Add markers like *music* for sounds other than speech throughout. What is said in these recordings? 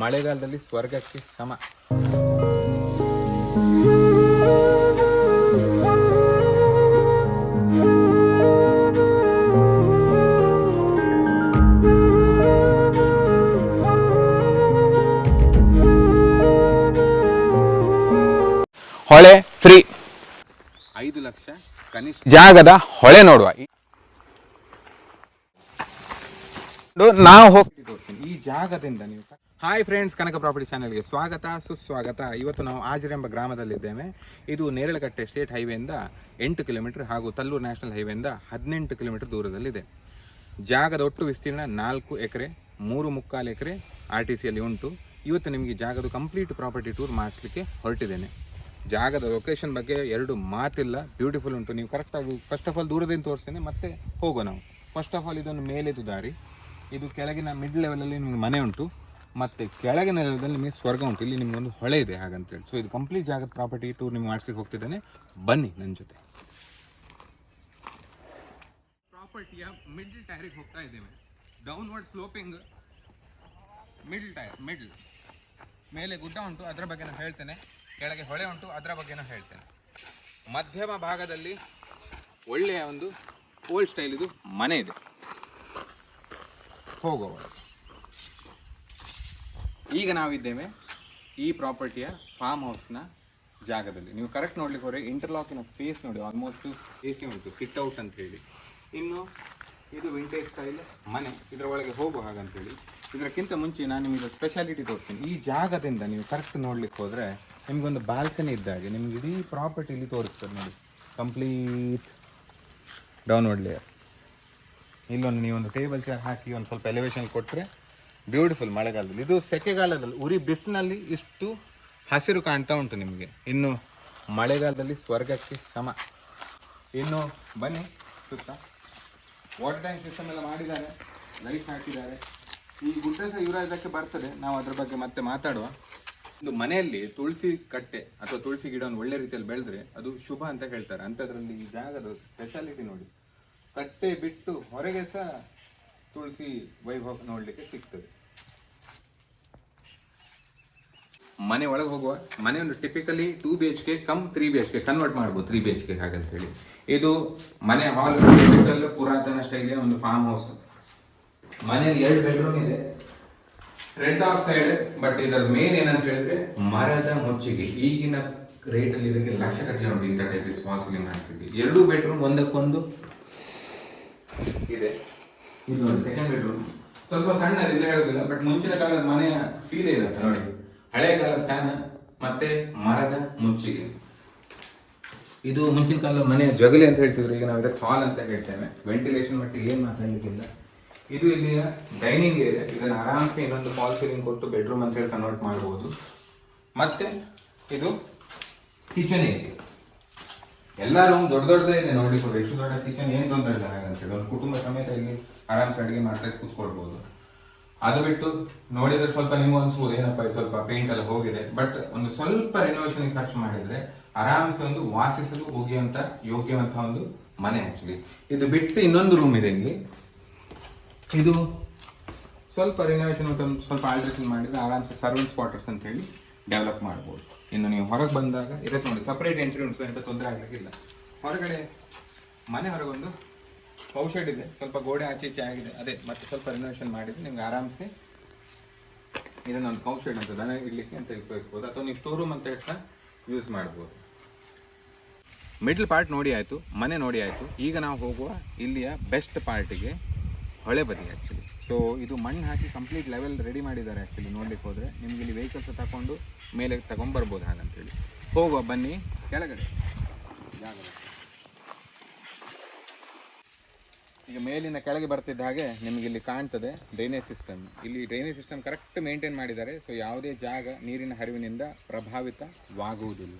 ಮಳೆಗಾಲದಲ್ಲಿ ಸ್ವರ್ಗಕ್ಕೆ ಸಮ. ಹೊಳೆ ಫ್ರೀ ಐದು ಲಕ್ಷ ಕನಿಷ್ಠ. ಜಾಗದ ಹೊಳೆ ನೋಡುವ. ನಾವು ಹೋಗ್ತಿದ್ದೀವಿ ಈ ಜಾಗದಿಂದ ನೀವು ಹಾಯ್ ಫ್ರೆಂಡ್ಸ್ ಕನಕ ಪ್ರಾಪರ್ಟಿ ಚಾನಲ್ಗೆ ಸ್ವಾಗತ, ಸುಸ್ವಾಗತ. ಇವತ್ತು ನಾವು ಆಜರೆ ಎಂಬ ಗ್ರಾಮದಲ್ಲಿದ್ದೇವೆ. ಇದು ನೇರಳಕಟ್ಟೆ ಸ್ಟೇಟ್ ಹೈವೇಯಿಂದ ಎಂಟು ಕಿಲೋಮೀಟರ್ ಹಾಗೂ ತಲ್ಲೂರು ನ್ಯಾಷನಲ್ ಹೈವೇಯಿಂದ ಹದಿನೆಂಟು ಕಿಲೋಮೀಟರ್ ದೂರದಲ್ಲಿದೆ. ಜಾಗದ ಒಟ್ಟು ವಿಸ್ತೀರ್ಣ ನಾಲ್ಕು ಎಕರೆ, ಮೂರು ಮುಕ್ಕಾಲು ಎಕರೆ ಆರ್ ಟಿ ಸಿಯಲ್ಲಿ ಉಂಟು. ಇವತ್ತು ನಿಮಗೆ ಜಾಗದ ಕಂಪ್ಲೀಟ್ ಪ್ರಾಪರ್ಟಿ ಟೂರ್ ಮಾಡಿಸ್ಲಿಕ್ಕೆ ಹೊರಟಿದ್ದೇನೆ. ಜಾಗದ ಲೊಕೇಶನ್ ಬಗ್ಗೆ ಎರಡು ಮಾತಿಲ್ಲ ಬ್ಯೂಟಿಫುಲ್ ಉಂಟು. ನೀವು ಕರೆಕ್ಟಾಗಿ ಫಸ್ಟ್ ಆಫ್ ಆಲ್ ದೂರದಿಂದ ತೋರಿಸ್ತೇನೆ, ಮತ್ತೆ ಹೋಗೋ ನಾವು. ಫಸ್ಟ್ ಆಫ್ ಆಲ್ ಇದೊಂದು ಮೇಲೆದು ದಾರಿ. ಇದು ಕೆಳಗಿನ ಮಿಡ್ ಲೆವೆಲಲ್ಲಿ ನಿಮಗೆ ಮನೆ ಉಂಟು. ಮತ್ತು ಕೆಳಗಿನ ನೆಲದಲ್ಲಿ ನಿಮಗೆ ಸ್ವರ್ಗ ಉಂಟು. ಇಲ್ಲಿ ನಿಮಗೊಂದು ಹೊಳೆ ಇದೆ ಹಾಗಂತೇಳಿ. ಸೊ ಇದು ಕಂಪ್ಲೀಟ್ ಜಾಗದ ಪ್ರಾಪರ್ಟಿ ಟೂರ್ ನಿಮ್ಗೆ ಮಾಡಿಸ್ಲಿಕ್ಕೆ ಹೋಗ್ತಿದ್ದೇನೆ. ಬನ್ನಿ ನನ್ನ ಜೊತೆ. ಪ್ರಾಪರ್ಟಿಯ ಮಿಡ್ಲ್ ಟೈರಿಗೆ ಹೋಗ್ತಾ ಇದ್ದೇವೆ. Downward sloping middle tier middle ಮೇಲೆ ಗುಡ್ಡ ಉಂಟು, ಅದರ ಬಗ್ಗೆ ಹೇಳ್ತೇನೆ. ಕೆಳಗೆ ಹೊಳೆ ಉಂಟು, ಅದರ ಬಗ್ಗೆನೂ ಹೇಳ್ತೇನೆ. ಮಧ್ಯಮ ಭಾಗದಲ್ಲಿ ಒಳ್ಳೆಯ ಒಂದು ಓಲ್ಡ್ ಸ್ಟೈಲ್ ಇದು ಮನೆ ಇದೆ. ಹೋಗುವ ಈಗ ನಾವಿದ್ದೇವೆ ಈ ಪ್ರಾಪರ್ಟಿಯ ಫಾರ್ಮ್ ಹೌಸ್ನ ಜಾಗದಲ್ಲಿ. ನೀವು ಕರೆಕ್ಟ್ ನೋಡ್ಲಿಕ್ಕೆ ಹೋದರೆ ಇಂಟರ್ಲಾಕಿನ ಸ್ಪೇಸ್ ನೋಡಿ ಆಲ್ಮೋಸ್ಟ್ ಸ್ಪೇಸೇ ಉಂಟು ಸಿಟ್ ಔಟ್ ಅಂತ ಹೇಳಿ. ಇನ್ನು ಇದು ವಿಂಟೇಜ್ ಸ್ಟೈಲ್ ಮನೆ, ಇದರ ಒಳಗೆ ಹೋಗುವ ಹಾಗಂತೇಳಿ ಇದಕ್ಕಿಂತ ಮುಂಚೆ ನಾನು ನಿಮಗೆ ಸ್ಪೆಷಾಲಿಟಿ ತೋರಿಸ್ತೀನಿ. ಈ ಜಾಗದಿಂದ ನೀವು ಕರೆಕ್ಟ್ ನೋಡ್ಲಿಕ್ಕೆ ಹೋದರೆ ನಿಮಗೊಂದು ಬಾಲ್ಕನಿ ಇದ್ದಾಗೆ ನಿಮ್ಗೆ ಇಡೀ ಪ್ರಾಪರ್ಟಿ ಇಲ್ಲಿ ತೋರಿಸ್ತದೆ ನೋಡಿ. ಕಂಪ್ಲೀಟ್ ಡೌನ್ವರ್ಡ್ ಲೇಯರ್ ಇಲ್ಲೊಂದು ನೀವೊಂದು ಟೇಬಲ್ ಚೇರ್ ಹಾಕಿ ಒಂದು ಸ್ವಲ್ಪ ಎಲಿವೇಶನ್ ಕೊಟ್ಟರೆ ಬ್ಯೂಟಿಫುಲ್ ಮಳೆಗಾಲದಲ್ಲಿ. ಇದು ಸೆಕೆಗಾಲದಲ್ಲಿ, ಉರಿ ಬಿಸಿಲಿನಲ್ಲಿ ಇಷ್ಟು ಹಸಿರು ಕಾಣ್ತಾ ಉಂಟು ನಿಮಗೆ. ಇನ್ನು ಮಳೆಗಾಲದಲ್ಲಿ ಸ್ವರ್ಗಕ್ಕೆ ಸಮ. ಇನ್ನು ಬನ್ನಿ, ಸುತ್ತ. ವಾಟರ್ ಟ್ಯಾಂಕ್ ಸಿಸ್ಟಮ್ ಎಲ್ಲ ಮಾಡಿದ್ದಾರೆ ಲೈಟ್ ಹಾಕಿದ್ದಾರೆ. ಈ ಗುಡ್ಡ ಸಹ ಇವರ ಇದಕ್ಕೆ ಬರ್ತದೆ, ನಾವು ಅದ್ರ ಬಗ್ಗೆ ಮತ್ತೆ ಮಾತಾಡುವ. ಒಂದು ಮನೆಯಲ್ಲಿ ತುಳಸಿ ಕಟ್ಟೆ ಅಥವಾ ತುಳಸಿ ಗಿಡವನ್ನು ಒಳ್ಳೆ ರೀತಿಯಲ್ಲಿ ಬೆಳೆದ್ರೆ ಅದು ಶುಭ ಅಂತ ಹೇಳ್ತಾರೆ. ಅಂಥದ್ರಲ್ಲಿ ಈ ಜಾಗದ ಸ್ಪೆಷಾಲಿಟಿ ನೋಡಿ. ಕಟ್ಟೆ ಬಿಟ್ಟು ಹೊರಗೆ ಸಹ ತುಳಸಿ ವೈಭವ ನೋಡಲಿಕ್ಕೆ ಸಿಗ್ತದೆ. ಮನೆ ಒಳಗೆ ಹೋಗುವ. ಮನೆ ಒಂದು typically two B H K cum three B H K convert ಮಾಡ್ಬೋದು ತ್ರೀ ಬಿ ಎಚ್ ಕೆ ಹಾಗಂತ ಹೇಳಿ ಇದು ಮನೆ ಹಾಲ್ ಪುರಾತನ ಸ್ಟೈಲ್ ಒಂದು ಫಾರ್ಮ್ ಹೌಸ್ ಮನೆಯಲ್ಲಿ ಎರಡು ಬೆಡ್ರೂಮ್ ಇದೆ. ರೆಡ್ ಆಕ್ಸೈಡ್ ಬಟ್ ಇದರ ಮೇನ್ ಏನಂತ ಹೇಳಿದ್ರೆ ಮರದ ಮುಚ್ಚಿಗೆ. ಈಗಿನ ರೇಟ್ ಅಲ್ಲಿ ಇದಕ್ಕೆ ಲಕ್ಷ ಕಟ್ಟಲೆ ಉಂಟು ಇಂಥ ಟೈಪ್ ಸ್ಮಾಲ್ ಮಾಡ್ತೀವಿ ಎರಡು ಬೆಡ್ರೂಮ್ ಒಂದಕ್ಕೊಂದು ಇದೆ. ಇದು ನೋಡಿ ಸೆಕೆಂಡ್ ಬೆಡ್ರೂಮ್ ಸ್ವಲ್ಪ ಸಣ್ಣ ಹೇಳೋದಿಲ್ಲ ಬಟ್ ಮುಂಚಿನ ಕಾಲದ ಮನೆಯ ಫೀಲ್ ಇರುತ್ತೆ ನೋಡಿ. ಹಳೆ ಕಾಲದ ಫ್ಯಾನ್ ಮತ್ತೆ ಮರದ ಮುಚ್ಚಿಗೆ. ಇದು ಮುಂಚಿನ ಕಾಲದ ಮನೆಯ ಜಗಲಿ ಅಂತ ಹೇಳ್ತಿದ್ರು, ಈಗ ನಾವು ಇದಕ್ಕೆ ಅಂತ ಹೇಳ್ತೇವೆ. ವೆಂಟಿಲೇಷನ್ ಮಟ್ಟಿಗೆ ಏನು ಮಾತಾಡ್ಲಿಕ್ಕಿಲ್ಲ. ಇದು ಇಲ್ಲಿಯ ಡೈನಿಂಗ್ ಏರಿಯಾ ಇದನ್ನು ಆರಾಮ್ಸೆ ಇನ್ನೊಂದು ಫಾಲ್ ಸೀಲಿಂಗ್ ಕೊಟ್ಟು ಬೆಡ್ರೂಮ್ ಅಂತ ಹೇಳಿ ಕನ್ವರ್ಟ್ ಮಾಡ್ಬೋದು. ಮತ್ತೆ ಇದು ಕಿಚನ್ ಏರಿಯಾ ಎಲ್ಲ ರೂಮ್ ದೊಡ್ಡ ದೊಡ್ಡದೇ ಇದೆ ನೋಡಿ ಹೋದ್ರೆ ಎಷ್ಟು ದೊಡ್ಡ ಕಿಚನ್ ಏನು ತೊಂದರೆ ಇಲ್ಲ ಹಾಗಂತೇಳಿ ಒಂದು ಕುಟುಂಬ ಸಮೇತ ಇಲ್ಲಿ ಆರಾಮ್ಸೆ ಅಡುಗೆ ಮಾಡ್ತಾ ಕೂತ್ಕೊಳ್ಬೋದು. ಅದು ಬಿಟ್ಟು ನೋಡಿದ್ರೆ ಸ್ವಲ್ಪ ನಿಮ್ಗೆ ಅನ್ಸ್ಬೋದು, ಏನಪ್ಪ ಸ್ವಲ್ಪ ಪೇಂಟ್ ಎಲ್ಲ ಹೋಗಿದೆ. ಬಟ್ ಒಂದು ಸ್ವಲ್ಪ ರಿನೋವೇಷನ್ ಖರ್ಚು ಮಾಡಿದ್ರೆ ಆರಾಮ್ಸೆ ಒಂದು ವಾಸಿಸಲು ಹೋಗಿಯುವಂತ ಯೋಗ್ಯವಂತ ಒಂದು ಮನೆ ಆಕ್ಚುಲಿ ಇದು ಬಿಟ್ಟು ಇನ್ನೊಂದು ರೂಮ್ ಇದೆ ಇಲ್ಲಿ. ಇದು ಸ್ವಲ್ಪ ರಿನೋವೇಷನ್ ಸ್ವಲ್ಪ ಆಲ್ಟ್ರೇಷನ್ ಮಾಡಿದ್ರೆ ಆರಾಮ್ಸೆ ಸರ್ವೆಂಟ್ಸ್ ಕ್ವಾರ್ಟರ್ಸ್ ಅಂತ ಹೇಳಿ ಡೆವಲಪ್ ಮಾಡ್ಬೋದು. ಇನ್ನು ನೀವು ಹೊರಗೆ ಬಂದಾಗ, ಇರತ್ತೆ ನೋಡಿ ಸಪ್ರೇಟ್ ಎಂಟ್ರೆನ್ಸ್ ಎಂತ ತೊಂದರೆ ಆಗಲಿಕ್ಕಿಲ್ಲ. ಹೊರಗಡೆ ಮನೆ ಹೊರಗೊಂದು ಔಷಧ ಇದೆ. ಸ್ವಲ್ಪ ಗೋಡೆ ಆಚೆ ಈಚೆ ಆಗಿದೆ. ಅದೇ, ಮತ್ತೆ ಸ್ವಲ್ಪ ರಿನೋವೇಷನ್ ಮಾಡಿದ್ರೆ ನಿಮ್ಗೆ ಆರಾಮ್ಸೆ ಇದನ್ನೊಂದು ಕೌಶೆಡ್ ಅಂತ ದನ ಇಡ್ಲಿಕ್ಕೆ ಅಂತ ಉಪಯೋಗಿಸ್ಬೋದು. ಅಥವಾ ನೀವು ಸ್ಟೋರ್ ರೂಮ್ ಅಂತ ಹೇಳಿ ಸಹ ಯೂಸ್ ಮಾಡ್ಬೋದು. ಮಿಡ್ಲ್ ಪಾರ್ಟ್ ನೋಡಿ ಆಯಿತು, ಮನೆ ನೋಡಿ ಆಯಿತು. ಈಗ ನಾವು ಹೋಗುವ ಇಲ್ಲಿಯ ಬೆಸ್ಟ್ ಪಾರ್ಟಿಗೆ ಹೊಳೆ ಬದಿ ಆ್ಯಕ್ಚುಲಿ ಸೊ ಇದು ಮಣ್ಣು ಹಾಕಿ ಕಂಪ್ಲೀಟ್ ಲೆವೆಲ್ ರೆಡಿ ಮಾಡಿದ್ದಾರೆ ಆ್ಯಕ್ಚುಲಿ ನೋಡ್ಲಿಕ್ಕೆ ಹೋದರೆ. ನಿಮ್ಗೆ ಇಲ್ಲಿ ವೆಹಿಕಲ್ಸ್ ತಗೊಂಡು ಮೇಲೆ ತಗೊಂಬರ್ಬೋದು ಹಾಗಂತೇಳಿ. ಹೋಗುವ, ಬನ್ನಿ ಕೆಳಗಡೆ. ಜಾಗ ಈಗ ಮೇಲಿನ ಕೆಳಗೆ ಬರ್ತಿದ್ದ ಹಾಗೆ ನಿಮಗೆ ಇಲ್ಲಿ ಕಾಣ್ತದೆ ಡ್ರೈನೇಜ್ ಸಿಸ್ಟಮ್. ಇಲ್ಲಿ ಡ್ರೈನೇಜ್ ಸಿಸ್ಟಮ್ ಕರೆಕ್ಟ್ ಮೇಂಟೈನ್ ಮಾಡಿದ್ದಾರೆ. ಸೊ ಯಾವುದೇ ಜಾಗ ನೀರಿನ ಹರಿವಿನಿಂದ ಪ್ರಭಾವಿತವಾಗುವುದಿಲ್ಲ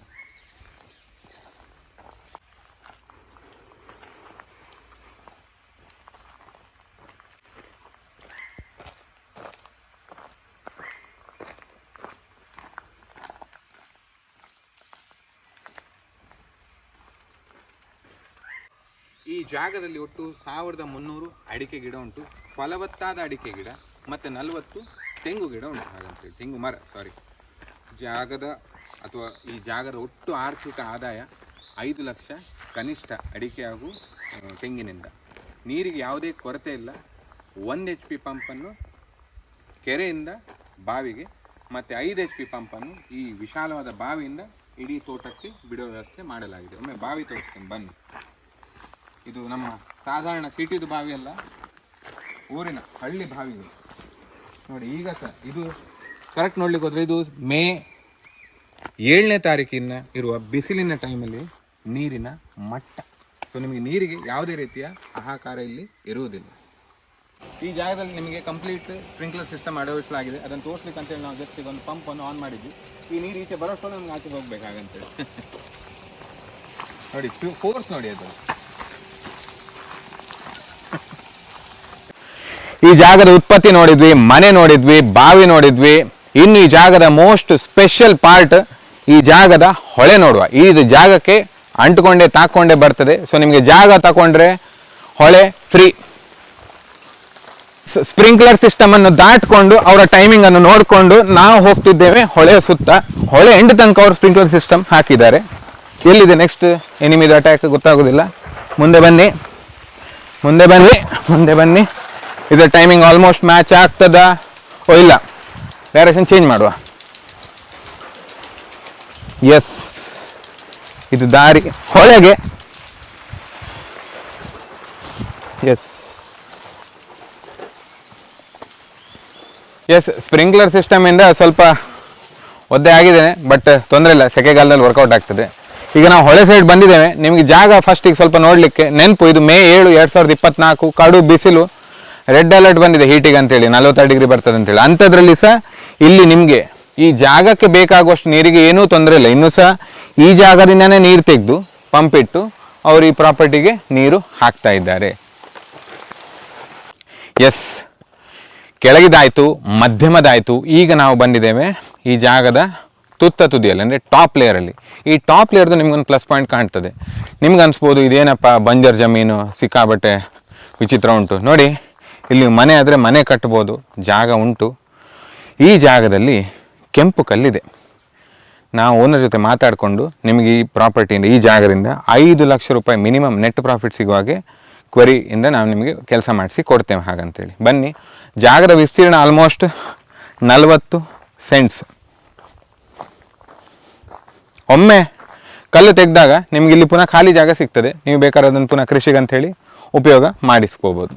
ಈ ಜಾಗದಲ್ಲಿ ಒಟ್ಟು ಸಾವಿರದ ಮುನ್ನೂರು ಅಡಿಕೆ ಗಿಡ ಉಂಟು. ಫಲವತ್ತಾದ ಅಡಿಕೆ ಗಿಡ ಮತ್ತು ನಲವತ್ತು ತೆಂಗು ಗಿಡ ಉಂಟು. ಹಾಗಂತೇಳಿ. ತೆಂಗು ಮರ ಸಾರಿ ಜಾಗದ ಅಥವಾ ಈ ಜಾಗದ ಒಟ್ಟು ಆರ್ಥಿಕ ಆದಾಯ ಐದು ಲಕ್ಷ ಕನಿಷ್ಠ ಅಡಿಕೆ ಹಾಗೂ ತೆಂಗಿನಿಂದ. ನೀರಿಗೆ ಯಾವುದೇ ಕೊರತೆ ಇಲ್ಲ. ಒಂದು ಎಚ್ ಪಿ ಪಂಪನ್ನು ಕೆರೆಯಿಂದ ಬಾವಿಗೆ ಮತ್ತು ಐದು ಎಚ್ ಪಿ ಪಂಪನ್ನು ಈ ವಿಶಾಲವಾದ ಬಾವಿಯಿಂದ ಇಡೀ ತೋಟಕ್ಕೆ ಬಿಡೋ ವ್ಯವಸ್ಥೆ ಮಾಡಲಾಗಿದೆ. ಒಮ್ಮೆ ಬಾವಿ ತೋರಿಸ್ತೇನೆ ಬನ್ನಿ. ಇದು ನಮ್ಮ ಸಾಧಾರಣ ಸಿಟಿದು ಬಾವಿ ಅಲ್ಲ, ಊರಿನ ಹಳ್ಳಿ ಬಾವಿಗಳು ನೋಡಿ ಈಗ ಸಹ ಇದು ಕರೆಕ್ಟ್ ನೋಡ್ಲಿಕ್ಕೆ ಹೋದ್ರೆ ಇದು ಮೇ ಏಳನೇ ತಾರೀಕಿನ ಇರುವ ಬಿಸಿಲಿನ ಟೈಮಲ್ಲಿ ನೀರಿನ ಮಟ್ಟ. ಸೊ ನಿಮಗೆ ನೀರಿಗೆ ಯಾವುದೇ ರೀತಿಯ ಆಹಾಕಾರ ಇಲ್ಲಿ ಇರುವುದಿಲ್ಲ. ಈ ಜಾಗದಲ್ಲಿ ನಿಮಗೆ ಕಂಪ್ಲೀಟ್ ಸ್ಪ್ರಿಂಕ್ಲರ್ ಸಿಸ್ಟಮ್ ಅಳವಡಿಸಲಾಗಿದೆ. ಅದನ್ನು ತೋರಿಸ್ಲಿಕ್ಕೆ ಅಂತೇಳಿ ನಾವು ಜಸ್ಟ್ ಒಂದು ಅನ್ನು ಆನ್ ಮಾಡಿದ್ವಿ. ಈ ನೀರು ಈಚೆ ಬರೋಷ್ಟು ನಮ್ಗೆ ಆಚೆ ಹೋಗ್ಬೇಕಾಗಂತೇಳಿ *laughs* ನೋಡಿ ಫೋರ್ಸ್ ನೋಡಿ ಅದು. ಈ ಜಾಗದ ಉತ್ಪತ್ತಿ ನೋಡಿದ್ವಿ, ಮನೆ ನೋಡಿದ್ವಿ, ಬಾವಿ ನೋಡಿದ್ವಿ. ಇನ್ನು ಈ ಜಾಗದ ಮೋಸ್ಟ್ ಸ್ಪೆಷಲ್ ಪಾರ್ಟ್ ಈ ಜಾಗದ ಹೊಳೆ ನೋಡುವ. ಈ ಜಾಗಕ್ಕೆ ಅಂಟ್ಕೊಂಡೆ, ತಾಕೊಂಡೇ ಬರ್ತದೆ. ಸೊ ನಿಮಗೆ ಜಾಗ ತಕೊಂಡ್ರೆ ಹೊಳೆ ಫ್ರೀ ಸ್ಪ್ರಿಂಕ್ಲರ್ ಸಿಸ್ಟಮ್ ಅನ್ನು ದಾಟ್ಕೊಂಡು ಅವರ ಟೈಮಿಂಗ್ ಅನ್ನು ನೋಡಿಕೊಂಡು ನಾವು ಹೋಗ್ತಿದ್ದೇವೆ ಹೊಳೆ ಸುತ್ತ. ಹೊಳೆ ಎಂಡ್ ತನಕ ಅವರು ಸ್ಪ್ರಿಂಕ್ಲರ್ ಸಿಸ್ಟಮ್ ಹಾಕಿದ್ದಾರೆ. ಎಲ್ಲಿದೆ ನೆಕ್ಸ್ಟ್ ಎನಿಮಿದು ಅಟ್ಯಾಕ್ ಗೊತ್ತಾಗೋದಿಲ್ಲ. ಮುಂದೆ ಬನ್ನಿ. ಮುಂದೆ ಬನ್ನಿ. ಮುಂದೆ ಬನ್ನಿ. ಇದರ ಟೈಮಿಂಗ್ ಆಲ್ಮೋಸ್ಟ್ ಮ್ಯಾಚ್ ಆಗ್ತದ? ಓ, ಇಲ್ಲ. ಡೈರೆಕ್ಷನ್ ಚೇಂಜ್ ಮಾಡುವ. ಎಸ್ ಇದು ದಾರಿ. ಹೊಳೆಗೆ. ಎಸ್ ಎಸ್ ಸ್ಪ್ರಿಂಕ್ಲರ್ ಸಿಸ್ಟಮಿಂದ ಸ್ವಲ್ಪ ಒದ್ದೆ ಆಗಿದ್ದೇನೆ ಬಟ್ ತೊಂದರೆ ಇಲ್ಲ. ಸೆಕೆಗಾಲದಲ್ಲಿ ವರ್ಕೌಟ್ ಆಗ್ತದೆ. ಈಗ ನಾವು ಹೊಳೆ ಸೈಡ್ ಬಂದಿದ್ದೇವೆ. ನಿಮಗೆ ಜಾಗ ಫಸ್ಟಿಗೆ ಸ್ವಲ್ಪ ನೋಡಲಿಕ್ಕೆ ನೆನಪು. ಇದು ಮೇ ಏಳು, ಎರಡು ಸಾವಿರದ ಇಪ್ಪತ್ನಾಲ್ಕು ಕಡು ಬಿಸಿಲು. ರೆಡ್ ಅಲರ್ಟ್ ಬಂದಿದೆ ಹೀಟಿಗೆ ಅಂತೇಳಿ, ನಲವತ್ತಾರು ಡಿಗ್ರಿ ಬರ್ತದೆ ಅಂತೇಳಿ. ಅಂಥದ್ರಲ್ಲಿ ಸಹ ಇಲ್ಲಿ ನಿಮಗೆ ಈ ಜಾಗಕ್ಕೆ ಬೇಕಾಗುವಷ್ಟು ನೀರಿಗೆ ಏನೂ ತೊಂದರೆ ಇಲ್ಲ. ಇನ್ನೂ ಸಹ ಈ ಜಾಗದಿಂದನೇ ನೀರು ತೆಗೆದು ಪಂಪ್ ಇಟ್ಟು ಅವರು ಈ ಪ್ರಾಪರ್ಟಿಗೆ ನೀರು ಹಾಕ್ತಾ ಇದ್ದಾರೆ. ಎಸ್ ಕೆಳಗಿದಾಯಿತು, ಮಧ್ಯಮದಾಯಿತು, ಈಗ ನಾವು ಬಂದಿದ್ದೇವೆ ಈ ಜಾಗದ ತುತ್ತ ತುದಿಯಲ್ಲಿ, ಅಂದರೆ ಟಾಪ್ ಲೇಯರಲ್ಲಿ ಈ ಟಾಪ್ ಲೇಯರ್ದು ನಿಮ್ಗೊಂದು ಪ್ಲಸ್ ಪಾಯಿಂಟ್ ಕಾಣ್ತದೆ. ನಿಮ್ಗೆ ಅನ್ಸ್ಬೋದು ಇದೇನಪ್ಪ ಬಂಜರ್ ಜಮೀನು ಸಿಕ್ಕಾಬಟ್ಟೆ ವಿಚಿತ್ರ ಉಂಟು. ನೋಡಿ. ಇಲ್ಲಿ ಮನೆ ಆದರೆ ಮನೆ ಕಟ್ಬೋದು, ಜಾಗ ಉಂಟು. ಈ ಜಾಗದಲ್ಲಿ ಕೆಂಪು ಕಲ್ಲಿದೆ. ನಾವು ಓನರ್ ಜೊತೆ ಮಾತಾಡಿಕೊಂಡು ನಿಮಗೆ ಈ ಪ್ರಾಪರ್ಟಿಯಿಂದ ಈ ಜಾಗದಿಂದ ಐದು ಲಕ್ಷ ರೂಪಾಯಿ ಮಿನಿಮಮ್ ನೆಟ್ ಪ್ರಾಫಿಟ್ ಸಿಗುವ ಹಾಗೆ ಕ್ವರಿಯಿಂದ ನಾವು ನಿಮಗೆ ಕೆಲಸ ಮಾಡಿಸಿ ಕೊಡ್ತೇವೆ ಹಾಗಂತೇಳಿ. ಬನ್ನಿ, ಜಾಗದ ವಿಸ್ತೀರ್ಣ ಆಲ್ಮೋಸ್ಟ್ ನಲವತ್ತು ಸೆಂಟ್ಸ್ ಒಮ್ಮೆ ಕಲ್ಲು ತೆಗೆದಾಗ ನಿಮಗೆ ಇಲ್ಲಿ ಪುನಃ ಖಾಲಿ ಜಾಗ ಸಿಗ್ತದೆ. ನೀವು ಬೇಕಾದ್ರೆ ಅದನ್ನು ಪುನಃ ಕೃಷಿಗೆ ಅಂತ ಹೇಳಿ ಉಪಯೋಗ ಮಾಡಿಸ್ಕೋಬೋದು.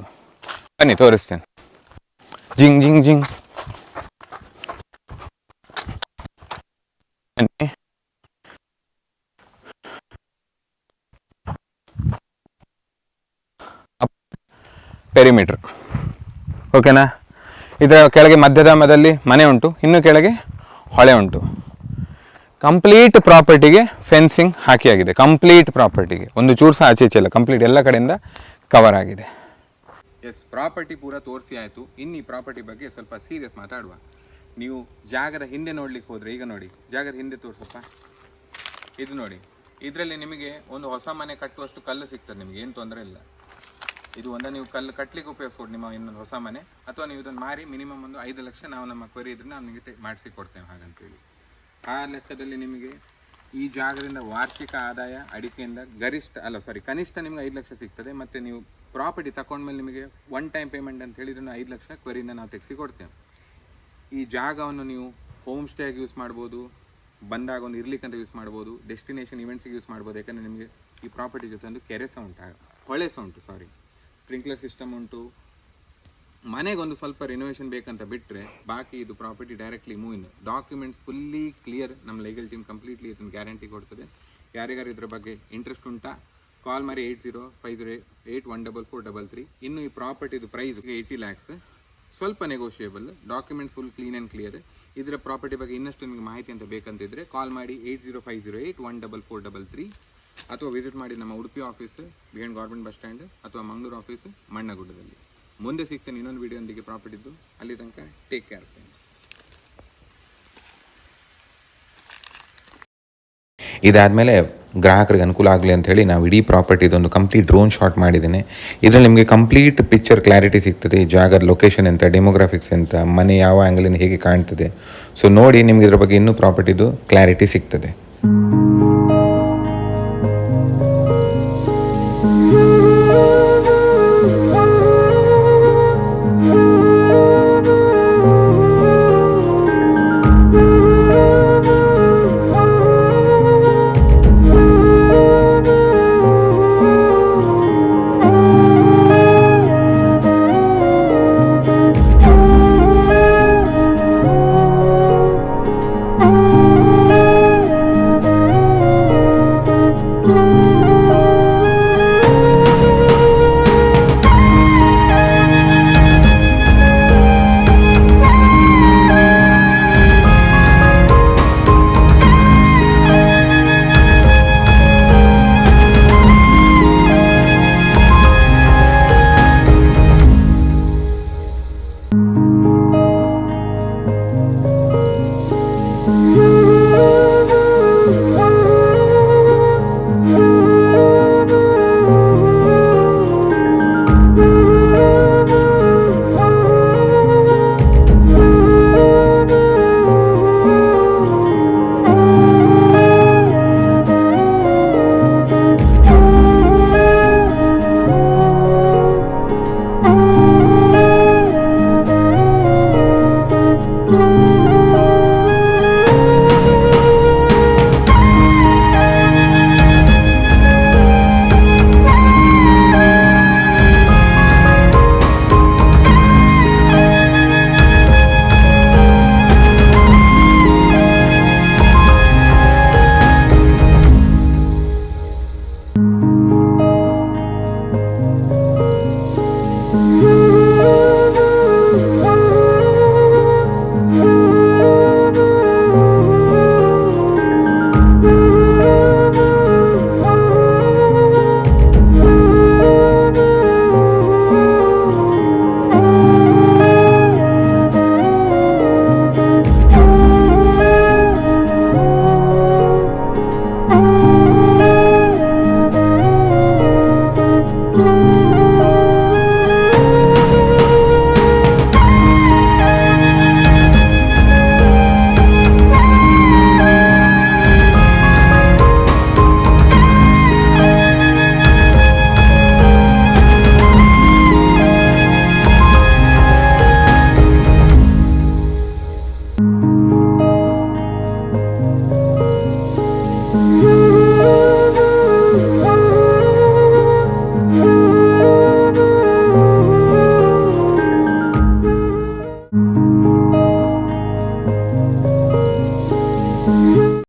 ಬನ್ನಿ, ತೋರಿಸ್ತೇನೆ. ಜಿಂಗ್ ಜಿಂಗ್ ಜಿಂಗ್. ಪೆರಿಮೀಟ್ರ್ ಓಕೆನಾ ಇದರ ಕೆಳಗೆ ಮಧ್ಯಧಾಮದಲ್ಲಿ ಮನೆ ಉಂಟು, ಇನ್ನು ಕೆಳಗೆ ಹೊಳೆ ಉಂಟು. ಕಂಪ್ಲೀಟ್ ಪ್ರಾಪರ್ಟಿಗೆ ಫೆನ್ಸಿಂಗ್ ಹಾಕಿ ಆಗಿದೆ ಕಂಪ್ಲೀಟ್ ಪ್ರಾಪರ್ಟಿಗೆ ಒಂದು ಚೂರು ಸಹ ಆಚೆ ಇಲ್ಲ. ಕಂಪ್ಲೀಟ್ ಎಲ್ಲ ಕಡೆಯಿಂದ ಕವರ್ ಆಗಿದೆ. ಎಸ್, ಪ್ರಾಪರ್ಟಿ ಪೂರ ತೋರಿಸಿ ಆಯಿತು. ಇನ್ನು ಈ ಪ್ರಾಪರ್ಟಿ ಬಗ್ಗೆ ಸ್ವಲ್ಪ ಸೀರಿಯಸ್ ಮಾತಾಡುವ. ನೀವು ಜಾಗದ ಹಿಂದೆ ನೋಡ್ಲಿಕ್ಕೆ ಹೋದರೆ, ಈಗ ನೋಡಿ, ಜಾಗದ ಹಿಂದೆ ತೋರಿಸಪ್ಪ. ಇದು ನೋಡಿ, ಇದರಲ್ಲಿ ನಿಮಗೆ ಒಂದು ಹೊಸ ಮನೆ ಕಟ್ಟುವಷ್ಟು ಕಲ್ಲು ಸಿಗ್ತದೆ ನಿಮಗೆ, ಏನು ತೊಂದರೆ ಇಲ್ಲ. ಇದು ಒಂದು, ನೀವು ಕಲ್ಲು ಕಟ್ಟಲಿಕ್ಕೆ ಉಪಯೋಗಿಸ್ಕೊಡಿ, ನಿಮ್ಮ ಇನ್ನೊಂದು ಹೊಸ ಮನೆ. ಅಥವಾ ನೀವು ಇದನ್ನು ಮಾರಿ ಮಿನಿಮಮ್ ಒಂದು ಐದು ಲಕ್ಷ ನಾವು ನಮ್ಮ ಕ್ವರಿ ಇದ್ರೆ ನಾವು ನಿಮಗೆ ಮಾಡಿಸಿ ಕೊಡ್ತೇವೆ ಹಾಗಂತೇಳಿ. ಆ ಲೆಕ್ಕದಲ್ಲಿ ನಿಮಗೆ ಈ ಜಾಗದಿಂದ ವಾರ್ಷಿಕ ಆದಾಯ, ಅಡಿಕೆಯಿಂದ ಗರಿಷ್ಠ, ಅಲ್ಲ ಸಾರಿ ಕನಿಷ್ಠ ನಿಮ್ಗೆ ಐದು ಲಕ್ಷ ಸಿಗ್ತದೆ. ಮತ್ತು ನೀವು ಪ್ರಾಪರ್ಟಿ ತಗೊಂಡ್ಮೇಲೆ ನಿಮಗೆ ಒನ್ ಟೈಮ್ ಪೇಮೆಂಟ್ ಅಂತ ಹೇಳಿದ್ರೆ ಐದು ಲಕ್ಷ ಕ್ವರಿನ ನಾವು ತೆಗೆಸಿ ಕೊಡ್ತೇವೆ ಈ ಜಾಗವನ್ನು ನೀವು ಹೋಮ್ ಸ್ಟೇಗೆ ಯೂಸ್ ಮಾಡ್ಬೋದು, ಬಂದಾಗ ಒಂದು ಇರ್ಲಿಕ್ಕಂತ ಯೂಸ್ ಮಾಡ್ಬೋದು ಡೆಸ್ಟಿನೇಷನ್ ಇವೆಂಟ್ಸಿಗೆ ಯೂಸ್ ಮಾಡ್ಬೋದು, ಯಾಕಂದರೆ ನಿಮಗೆ ಈ ಪ್ರಾಪರ್ಟಿ ಜೊತೆ ಒಂದು ಕೆರೆ ಸಹ ಉಂಟು, ಹೊಳೆ ಸಹ ಉಂಟು ಸಾರಿ ಸ್ಪ್ರಿಂಕ್ಲರ್ ಸಿಸ್ಟಮ್ ಉಂಟು. ಮನೆಗೊಂದು ಸ್ವಲ್ಪ ರಿನೋವೇಷನ್ ಬೇಕಂತ ಬಿಟ್ಟರೆ ಬಾಕಿ ಇದು property directly move in documents fully clear ನಮ್ಮ ಲೀಗಲ್ ಟೀಮ್ ಕಂಪ್ಲೀಟ್ಲಿ ಇದನ್ನು ಗ್ಯಾರಂಟಿ ಕೊಡ್ತದೆ. ಯಾರಿಗಾರು ಇದ್ರ ಬಗ್ಗೆ ಇಂಟ್ರೆಸ್ಟ್ ಉಂಟಾ? ಕಾಲ್ ಮಾಡಿ eight zero five zero eight one double four double three ಇನ್ನು ಈ ಪ್ರಾಪರ್ಟಿದು ಪ್ರೈಸ್ ಏಯ್ಟಿ ಲ್ಯಾಕ್ಸ್ ಸ್ವಲ್ಪ negotiable documents full clean and clear ಇದರ ಪ್ರಾಪರ್ಟಿ ಬಗ್ಗೆ ಇನ್ನಷ್ಟು ನಿಮಗೆ ಮಾಹಿತಿ ಅಂತ ಬೇಕಂತಿದ್ರೆ ಕಾಲ್ ಮಾಡಿ eight zero five zero eight one double four double three ಅಥವಾ ವಿಸಿಟ್ ಮಾಡಿ ನಮ್ಮ Udupi office behind government bus stand ಅಥವಾ ಮಂಗಳೂರು ಆಫೀಸ್ ಮಣ್ಣಗುಡ್ಡದಲ್ಲಿ. ಮುಂದೆ ಸಿಗ್ತೇನೆ ಇನ್ನೊಂದು ವಿಡಿಯೋದೊಂದಿಗೆ ಪ್ರಾಪರ್ಟಿದ್ದು ಅಲ್ಲಿ ತನಕ ಟೇಕ್ ಕೇರ್ ಇದಾದಮೇಲೆ ಗ್ರಾಹಕರಿಗೆ ಅನುಕೂಲ ಆಗಲಿ ಅಂತ ಹೇಳಿ ನಾವು ಇಡೀ ಪ್ರಾಪರ್ಟಿದೊಂದು ಕಂಪ್ಲೀಟ್ ಡ್ರೋನ್ ಶಾಟ್ ಮಾಡಿದ್ದೇನೆ. ಇದರಲ್ಲಿ ನಿಮಗೆ ಕಂಪ್ಲೀಟ್ ಪಿಕ್ಚರ್ ಕ್ಲಾರಿಟಿ ಸಿಗ್ತದೆ ಜಾಗದ ಲೊಕೇಶನ್ ಎಂತ ಡೆಮೋಗ್ರಾಫಿಕ್ಸ್ ಎಂತ, ಮನೆ ಯಾವ ಆ್ಯಂಗಲಿಂದ ಹೇಗೆ ಕಾಣ್ತದೆ. ಸೊ ನೋಡಿ ನಿಮಗೆ ಇದರ ಬಗ್ಗೆ ಇನ್ನೂ ಪ್ರಾಪರ್ಟಿದು ಕ್ಲಾರಿಟಿ ಸಿಗ್ತದೆ.